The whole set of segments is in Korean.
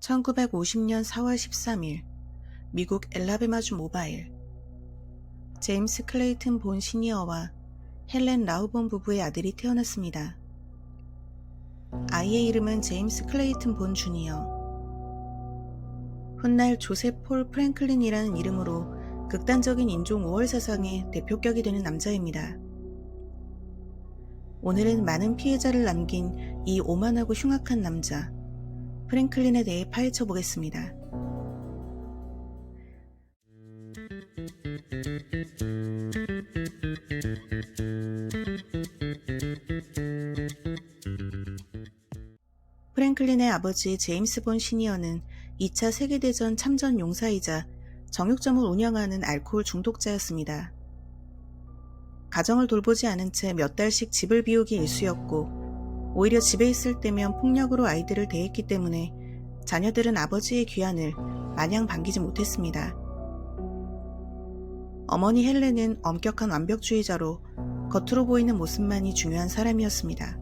1950년 4월 13일 미국 엘라베마주 모바일 제임스 클레이튼 본 시니어와 헬렌 라우본 부부의 아들이 태어났습니다. 아이의 이름은 제임스 클레이튼 본 주니어. 훗날 조셉 폴 프랭클린이라는 이름으로 극단적인 인종 우월 사상의 대표격이 되는 남자입니다. 오늘은 많은 피해자를 남긴 이 오만하고 흉악한 남자, 프랭클린에 대해 파헤쳐 보겠습니다. 프랭클린의 아버지 제임스 본 시니어는 2차 세계대전 참전 용사이자 정육점을 운영하는 알코올 중독자였습니다. 가정을 돌보지 않은 채 몇 달씩 집을 비우기 일쑤였고 오히려 집에 있을 때면 폭력으로 아이들을 대했기 때문에 자녀들은 아버지의 귀환을 마냥 반기지 못했습니다. 어머니 헬렌은 엄격한 완벽주의자로 겉으로 보이는 모습만이 중요한 사람이었습니다.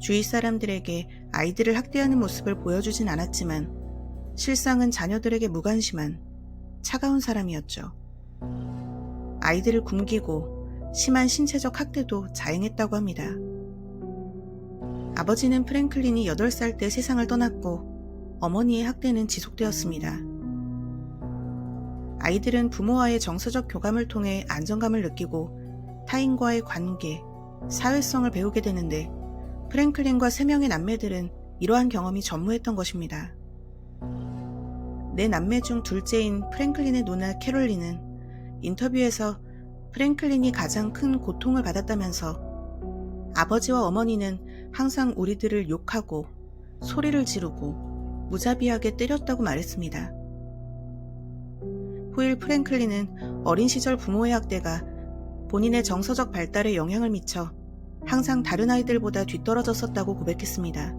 주위 사람들에게 아이들을 학대하는 모습을 보여주진 않았지만 실상은 자녀들에게 무관심한 차가운 사람이었죠. 아이들을 굶기고 심한 신체적 학대도 자행했다고 합니다. 아버지는 프랭클린이 8살 때 세상을 떠났고 어머니의 학대는 지속되었습니다. 아이들은 부모와의 정서적 교감을 통해 안정감을 느끼고 타인과의 관계, 사회성을 배우게 되는데 프랭클린과 세 명의 남매들은 이러한 경험이 전무했던 것입니다. 내 남매 중 둘째인 프랭클린의 누나 캐롤린은 인터뷰에서 프랭클린이 가장 큰 고통을 받았다면서 아버지와 어머니는 항상 우리들을 욕하고 소리를 지르고 무자비하게 때렸다고 말했습니다. 후일 프랭클린은 어린 시절 부모의 학대가 본인의 정서적 발달에 영향을 미쳐 항상 다른 아이들보다 뒤떨어졌었다고 고백했습니다.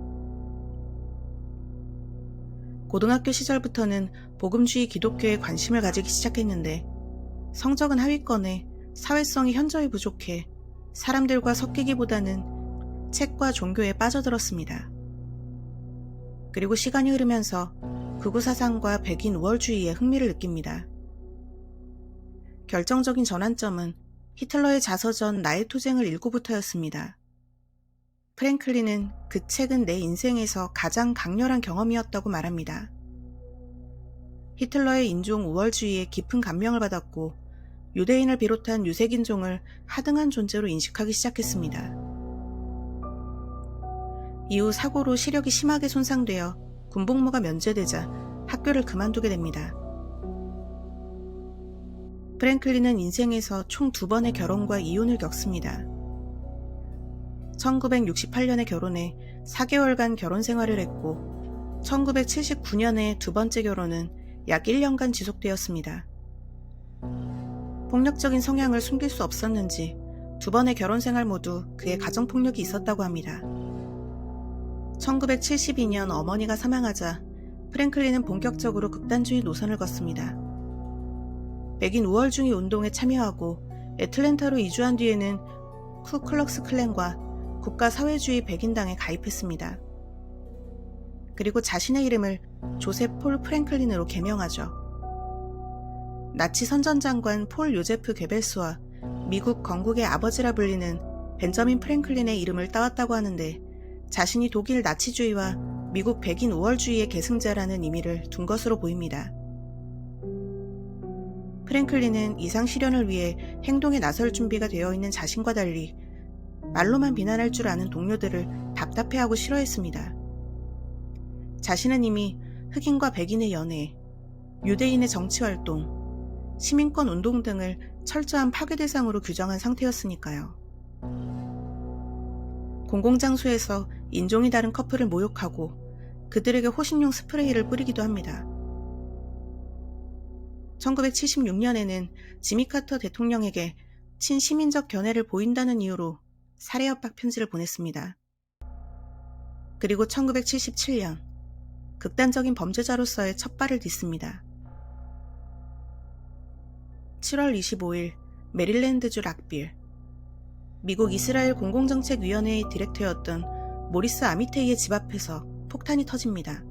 고등학교 시절부터는 복음주의 기독교에 관심을 가지기 시작했는데 성적은 하위권에 사회성이 현저히 부족해 사람들과 섞이기보다는 책과 종교에 빠져들었습니다. 그리고 시간이 흐르면서 극우 사상과 백인 우월주의에 흥미를 느낍니다. 결정적인 전환점은 히틀러의 자서전 나의 투쟁을 읽고부터였습니다. 프랭클린은 그 책은 내 인생에서 가장 강렬한 경험이었다고 말합니다. 히틀러의 인종 우월주의에 깊은 감명을 받았고 유대인을 비롯한 유색인종을 하등한 존재로 인식하기 시작했습니다. 이후 사고로 시력이 심하게 손상되어 군복무가 면제되자 학교를 그만두게 됩니다. 프랭클린은 인생에서 총 두 번의 결혼과 이혼을 겪습니다. 1968년에 결혼해 4개월간 결혼 생활을 했고 1979년에 두 번째 결혼은 약 1년간 지속되었습니다. 폭력적인 성향을 숨길 수 없었는지 두 번의 결혼 생활 모두 그의 가정폭력이 있었다고 합니다. 1972년 어머니가 사망하자 프랭클린은 본격적으로 극단주의 노선을 걷습니다. 백인 우월주의 운동에 참여하고 애틀랜타로 이주한 뒤에는 쿠클럭스 클랜과 국가사회주의 백인당에 가입했습니다. 그리고 자신의 이름을 조셉 폴 프랭클린으로 개명하죠. 나치 선전장관 폴 요제프 괴벨스와 미국 건국의 아버지라 불리는 벤저민 프랭클린의 이름을 따왔다고 하는데 자신이 독일 나치주의와 미국 백인 우월주의의 계승자라는 의미를 둔 것으로 보입니다. 프랭클린은 이상 실현을 위해 행동에 나설 준비가 되어 있는 자신과 달리 말로만 비난할 줄 아는 동료들을 답답해하고 싫어했습니다. 자신은 이미 흑인과 백인의 연애, 유대인의 정치활동, 시민권 운동 등을 철저한 파괴 대상으로 규정한 상태였으니까요. 공공장소에서 인종이 다른 커플을 모욕하고 그들에게 호신용 스프레이를 뿌리기도 합니다. 1976년에는 지미 카터 대통령에게 친시민적 견해를 보인다는 이유로 살해 협박 편지를 보냈습니다. 그리고 1977년 극단적인 범죄자로서의 첫 발을 딛습니다. 7월 25일 메릴랜드주 락빌 미국 이스라엘 공공정책위원회의 디렉터였던 모리스 아미테이의 집 앞에서 폭탄이 터집니다.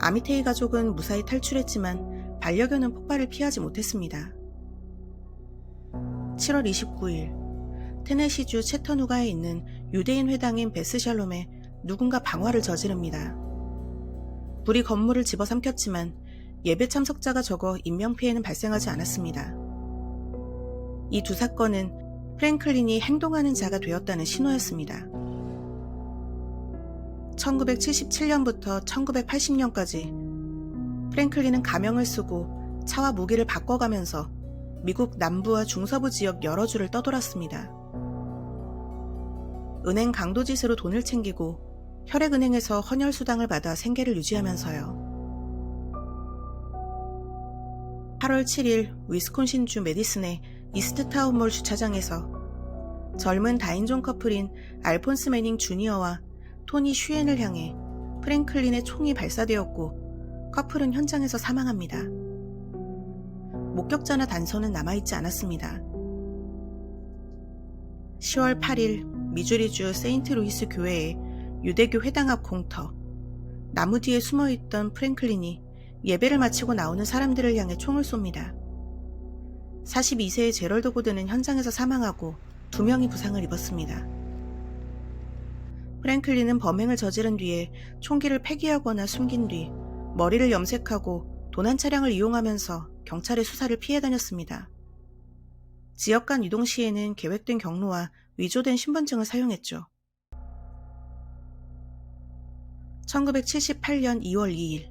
아미테이 가족은 무사히 탈출했지만 반려견은 폭발을 피하지 못했습니다. 7월 29일 테네시주 채터누가에 있는 유대인 회당인 베스샬롬에 누군가 방화를 저지릅니다. 불이 건물을 집어삼켰지만 예배 참석자가 적어 인명피해는 발생하지 않았습니다. 이 두 사건은 프랭클린이 행동하는 자가 되었다는 신호였습니다. 1977년부터 1980년까지 프랭클린은 가명을 쓰고 차와 무기를 바꿔가면서 미국 남부와 중서부 지역 여러 주를 떠돌았습니다. 은행 강도짓으로 돈을 챙기고 혈액은행에서 헌혈수당을 받아 생계를 유지하면서요. 8월 7일 위스콘신주 메디슨의 이스트타운몰 주차장에서 젊은 다인종 커플인 알폰스 매닝 주니어와 토니 슈엔을 향해 프랭클린의 총이 발사되었고 커플은 현장에서 사망합니다. 목격자나 단서는 남아있지 않았습니다. 10월 8일 미주리주 세인트루이스 교회의 유대교 회당 앞 공터 나무 뒤에 숨어있던 프랭클린이 예배를 마치고 나오는 사람들을 향해 총을 쏩니다. 42세의 제럴드 고드는 현장에서 사망하고 두 명이 부상을 입었습니다. 프랭클린은 범행을 저지른 뒤에 총기를 폐기하거나 숨긴 뒤 머리를 염색하고 도난 차량을 이용하면서 경찰의 수사를 피해 다녔습니다. 지역 간 이동 시에는 계획된 경로와 위조된 신분증을 사용했죠. 1978년 2월 2일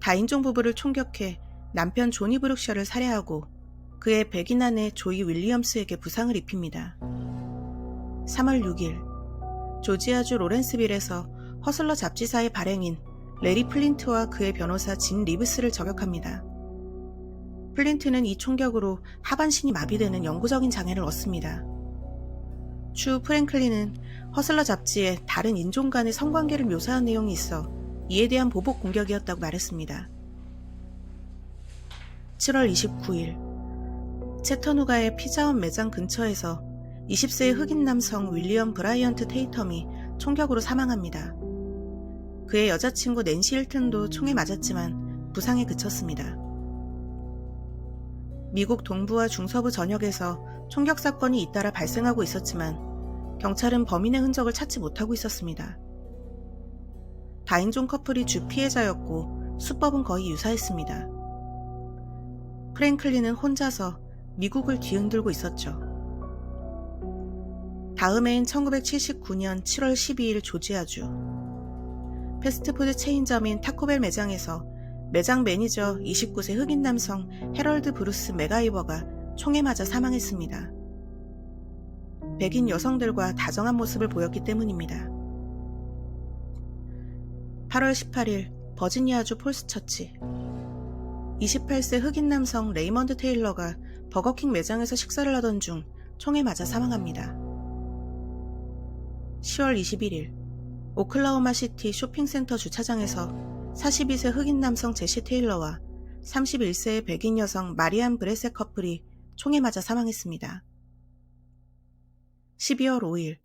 다인종 부부를 총격해 남편 조니 브룩셔를 살해하고 그의 백인 아내 조이 윌리엄스에게 부상을 입힙니다. 3월 6일 조지아주 로렌스빌에서 허슬러 잡지사의 발행인 레리 플린트와 그의 변호사 진 리브스를 저격합니다. 플린트는 이 총격으로 하반신이 마비되는 영구적인 장애를 얻습니다. 추 프랭클린은 허슬러 잡지에 다른 인종 간의 성관계를 묘사한 내용이 있어 이에 대한 보복 공격이었다고 말했습니다. 7월 29일 채터누가의 피자원 매장 근처에서 20세의 흑인 남성 윌리엄 브라이언트 테이텀이 총격으로 사망합니다. 그의 여자친구 낸시 힐튼도 총에 맞았지만 부상에 그쳤습니다. 미국 동부와 중서부 전역에서 총격 사건이 잇따라 발생하고 있었지만 경찰은 범인의 흔적을 찾지 못하고 있었습니다. 다인종 커플이 주 피해자였고 수법은 거의 유사했습니다. 프랭클린은 혼자서 미국을 뒤흔들고 있었죠. 다음 해인 1979년 7월 12일 조지아주 패스트푸드 체인점인 타코벨 매장에서 매장 매니저 29세 흑인 남성 헤럴드 브루스 메가이버가 총에 맞아 사망했습니다. 백인 여성들과 다정한 모습을 보였기 때문입니다. 8월 18일 버지니아주 폴스처치 28세 흑인 남성 레이먼드 테일러가 버거킹 매장에서 식사를 하던 중 총에 맞아 사망합니다. 10월 21일 오클라호마 시티 쇼핑센터 주차장에서 42세 흑인 남성 제시 테일러와 31세의 백인 여성 마리안 브레세 커플이 총에 맞아 사망했습니다. 12월 5일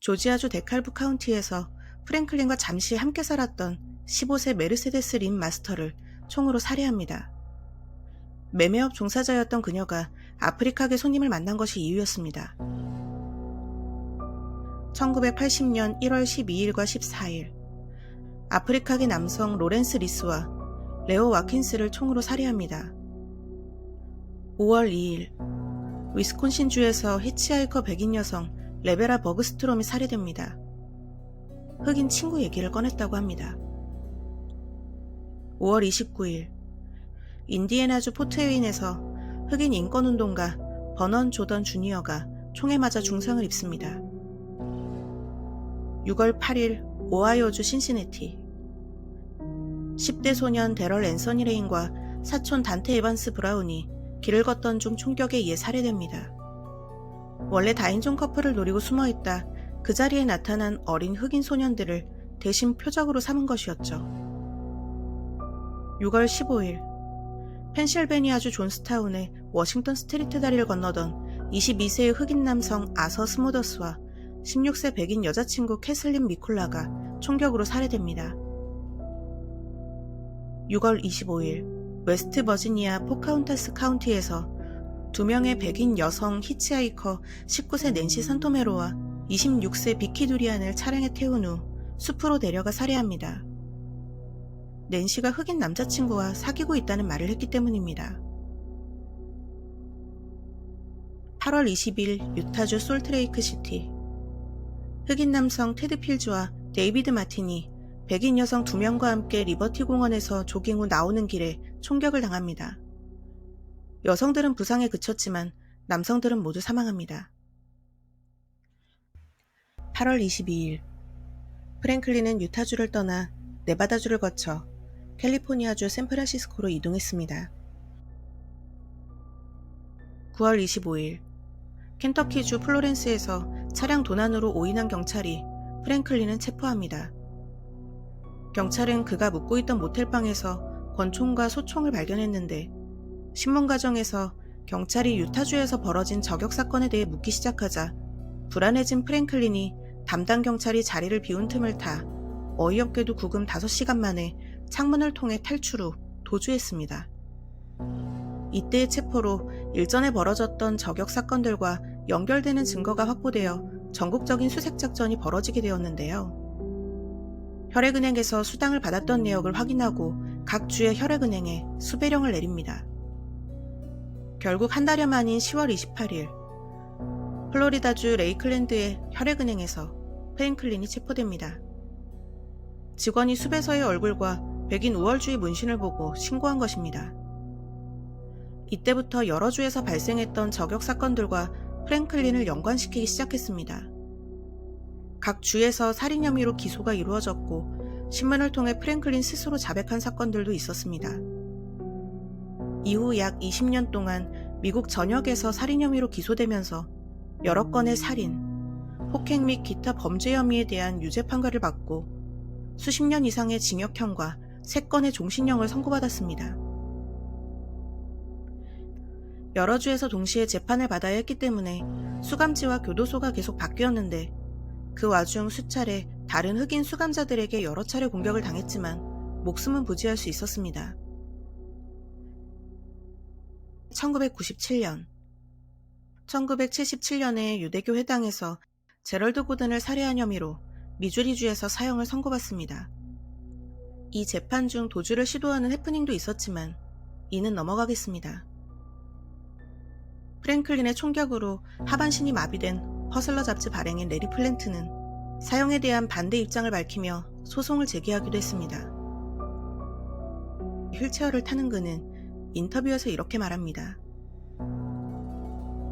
조지아주 데칼브 카운티에서 프랭클린과 잠시 함께 살았던 15세 메르세데스 린 마스터를 총으로 살해합니다. 매매업 종사자였던 그녀가 아프리카계 손님을 만난 것이 이유였습니다. 1980년 1월 12일과 14일 아프리카계 남성 로렌스 리스와 레오 와킨스를 총으로 살해합니다. 5월 2일 위스콘신주에서 히치하이커 백인 여성 레베라 버그스트롬이 살해됩니다. 흑인 친구 얘기를 꺼냈다고 합니다. 5월 29일 인디애나주 포트웨인에서 흑인 인권운동가 버넌 조던 주니어가 총에 맞아 중상을 입습니다. 6월 8일 오하이오주 신시내티 10대 소년 데럴 앤서니 레인과 사촌 단테 에반스 브라운이 길을 걷던 중 총격에 의해 살해됩니다. 원래 다인종 커플을 노리고 숨어있다 그 자리에 나타난 어린 흑인 소년들을 대신 표적으로 삼은 것이었죠. 6월 15일 펜실베니아주 존스타운의 워싱턴 스트리트 다리를 건너던 22세의 흑인 남성 아서 스모더스와 16세 백인 여자친구 캐슬린 미콜라가 총격으로 살해됩니다. 6월 25일 웨스트 버지니아 포카운타스 카운티에서 두 명의 백인 여성 히치하이커 19세 낸시 산토메로와 26세 비키 두리안을 차량에 태운 후 숲으로 내려가 살해합니다. 낸시가 흑인 남자친구와 사귀고 있다는 말을 했기 때문입니다. 8월 20일 유타주 솔트레이크 시티 흑인 남성 테드 필즈와 데이비드 마틴이 백인 여성 두 명과 함께 리버티 공원에서 조깅 후 나오는 길에 총격을 당합니다. 여성들은 부상에 그쳤지만 남성들은 모두 사망합니다. 8월 22일 프랭클린은 유타주를 떠나 네바다주를 거쳐 캘리포니아주 샌프란시스코로 이동했습니다. 9월 25일 켄터키주 플로렌스에서 차량 도난으로 오인한 경찰이 프랭클린을 체포합니다. 경찰은 그가 묵고 있던 모텔방에서 권총과 소총을 발견했는데 신문 과정에서 경찰이 유타주에서 벌어진 저격 사건에 대해 묻기 시작하자 불안해진 프랭클린이 담당 경찰이 자리를 비운 틈을 타 어이없게도 구금 5시간 만에 창문을 통해 탈출 후 도주했습니다. 이때의 체포로 일전에 벌어졌던 저격 사건들과 연결되는 증거가 확보되어 전국적인 수색 작전이 벌어지게 되었는데요. 혈액은행에서 수당을 받았던 내역을 확인하고 각 주의 혈액은행에 수배령을 내립니다. 결국 한 달여 만인 10월 28일 플로리다주 레이클랜드의 혈액은행에서 프랭클린이 체포됩니다. 직원이 수배서의 얼굴과 백인 우월주의 문신을 보고 신고한 것입니다. 이때부터 여러 주에서 발생했던 저격 사건들과 프랭클린을 연관시키기 시작했습니다. 각 주에서 살인 혐의로 기소가 이루어졌고 신문을 통해 프랭클린 스스로 자백한 사건들도 있었습니다. 이후 약 20년 동안 미국 전역에서 살인 혐의로 기소되면서 여러 건의 살인, 폭행 및 기타 범죄 혐의에 대한 유죄 판결을 받고 수십 년 이상의 징역형과 3건의 종신형을 선고받았습니다. 여러 주에서 동시에 재판을 받아야 했기 때문에 수감지와 교도소가 계속 바뀌었는데 그 와중 수차례 다른 흑인 수감자들에게 여러 차례 공격을 당했지만 목숨은 부지할 수 있었습니다. 1997년 1977년에 유대교 회당에서 제럴드 고든을 살해한 혐의로 미주리주에서 사형을 선고받습니다. 이 재판 중 도주를 시도하는 해프닝도 있었지만 이는 넘어가겠습니다. 프랭클린의 총격으로 하반신이 마비된 허슬러 잡지 발행인 레리 플랜트는 사형에 대한 반대 입장을 밝히며 소송을 제기하기도 했습니다. 휠체어를 타는 그는 인터뷰에서 이렇게 말합니다.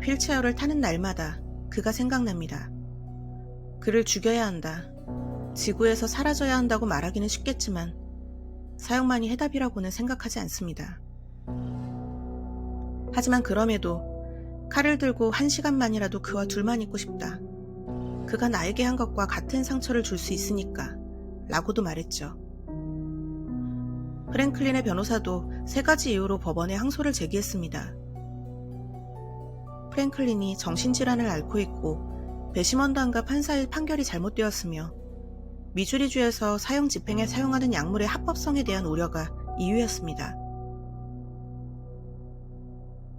휠체어를 타는 날마다 그가 생각납니다. 그를 죽여야 한다. 지구에서 사라져야 한다고 말하기는 쉽겠지만 사형만이 해답이라고는 생각하지 않습니다. 하지만 그럼에도 칼을 들고 한 시간만이라도 그와 둘만 있고 싶다. 그가 나에게 한 것과 같은 상처를 줄 수 있으니까 라고도 말했죠. 프랭클린의 변호사도 세 가지 이유로 법원에 항소를 제기했습니다. 프랭클린이 정신질환을 앓고 있고 배심원단과 판사의 판결이 잘못되었으며 미주리주에서 사형 집행에 사용하는 약물의 합법성에 대한 우려가 이유였습니다.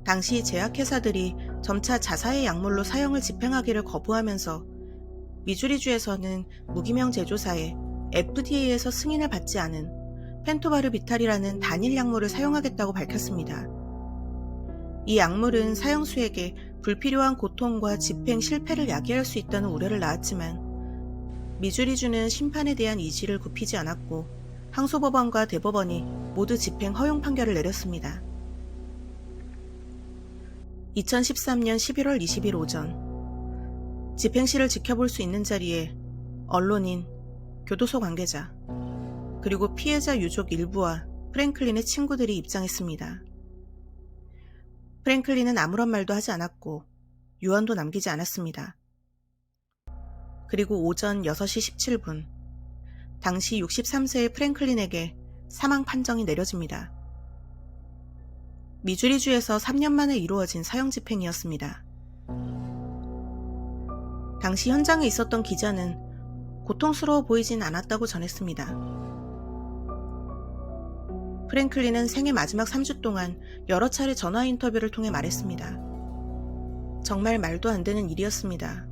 당시 제약회사들이 점차 자사의 약물로 사형을 집행하기를 거부하면서 미주리주에서는 무기명 제조사에 FDA에서 승인을 받지 않은 펜토바르비탈이라는 단일 약물을 사용하겠다고 밝혔습니다. 이 약물은 사형수에게 불필요한 고통과 집행 실패를 야기할 수 있다는 우려를 낳았지만 미주리주는 심판에 대한 이지를 굽히지 않았고 항소법원과 대법원이 모두 집행 허용 판결을 내렸습니다. 2013년 11월 20일 오전 집행실을 지켜볼 수 있는 자리에 언론인, 교도소 관계자, 그리고 피해자 유족 일부와 프랭클린의 친구들이 입장했습니다. 프랭클린은 아무런 말도 하지 않았고 유언도 남기지 않았습니다. 그리고 오전 6시 17분, 당시 63세의 프랭클린에게 사망 판정이 내려집니다. 미주리주에서 3년 만에 이루어진 사형 집행이었습니다. 당시 현장에 있었던 기자는 고통스러워 보이진 않았다고 전했습니다. 프랭클린은 생애 마지막 3주 동안 여러 차례 전화 인터뷰를 통해 말했습니다. 정말 말도 안 되는 일이었습니다.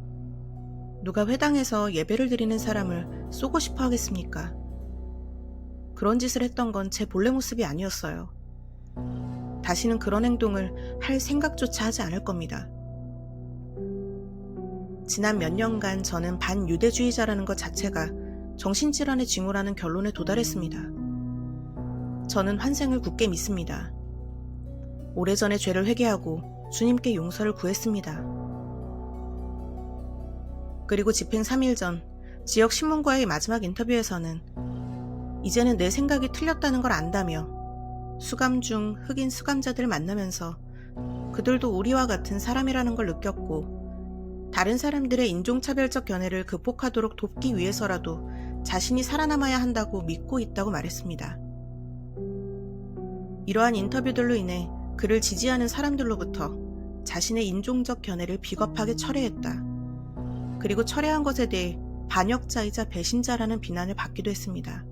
누가 회당에서 예배를 드리는 사람을 쏘고 싶어 하겠습니까? 그런 짓을 했던 건 제 본래 모습이 아니었어요. 다시는 그런 행동을 할 생각조차 하지 않을 겁니다. 지난 몇 년간 저는 반유대주의자라는 것 자체가 정신질환의 징후라는 결론에 도달했습니다. 저는 환생을 굳게 믿습니다. 오래전의 죄를 회개하고 주님께 용서를 구했습니다. 그리고 집행 3일 전 지역 신문과의 마지막 인터뷰에서는 이제는 내 생각이 틀렸다는 걸 안다며 수감 중 흑인 수감자들을 만나면서 그들도 우리와 같은 사람이라는 걸 느꼈고 다른 사람들의 인종차별적 견해를 극복하도록 돕기 위해서라도 자신이 살아남아야 한다고 믿고 있다고 말했습니다. 이러한 인터뷰들로 인해 그를 지지하는 사람들로부터 자신의 인종적 견해를 비겁하게 철회했다. 그리고 철회한 것에 대해 반역자이자 배신자라는 비난을 받기도 했습니다.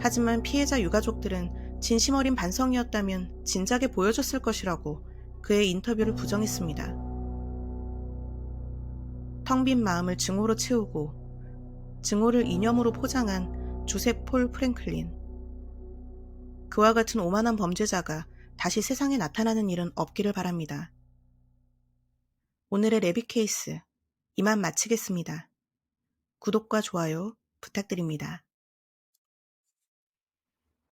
하지만 피해자 유가족들은 진심 어린 반성이었다면 진작에 보여줬을 것이라고 그의 인터뷰를 부정했습니다. 텅 빈 마음을 증오로 채우고 증오를 이념으로 포장한 주셉 폴 프랭클린. 그와 같은 오만한 범죄자가 다시 세상에 나타나는 일은 없기를 바랍니다. 오늘의 레비 케이스 이만 마치겠습니다. 구독과 좋아요 부탁드립니다.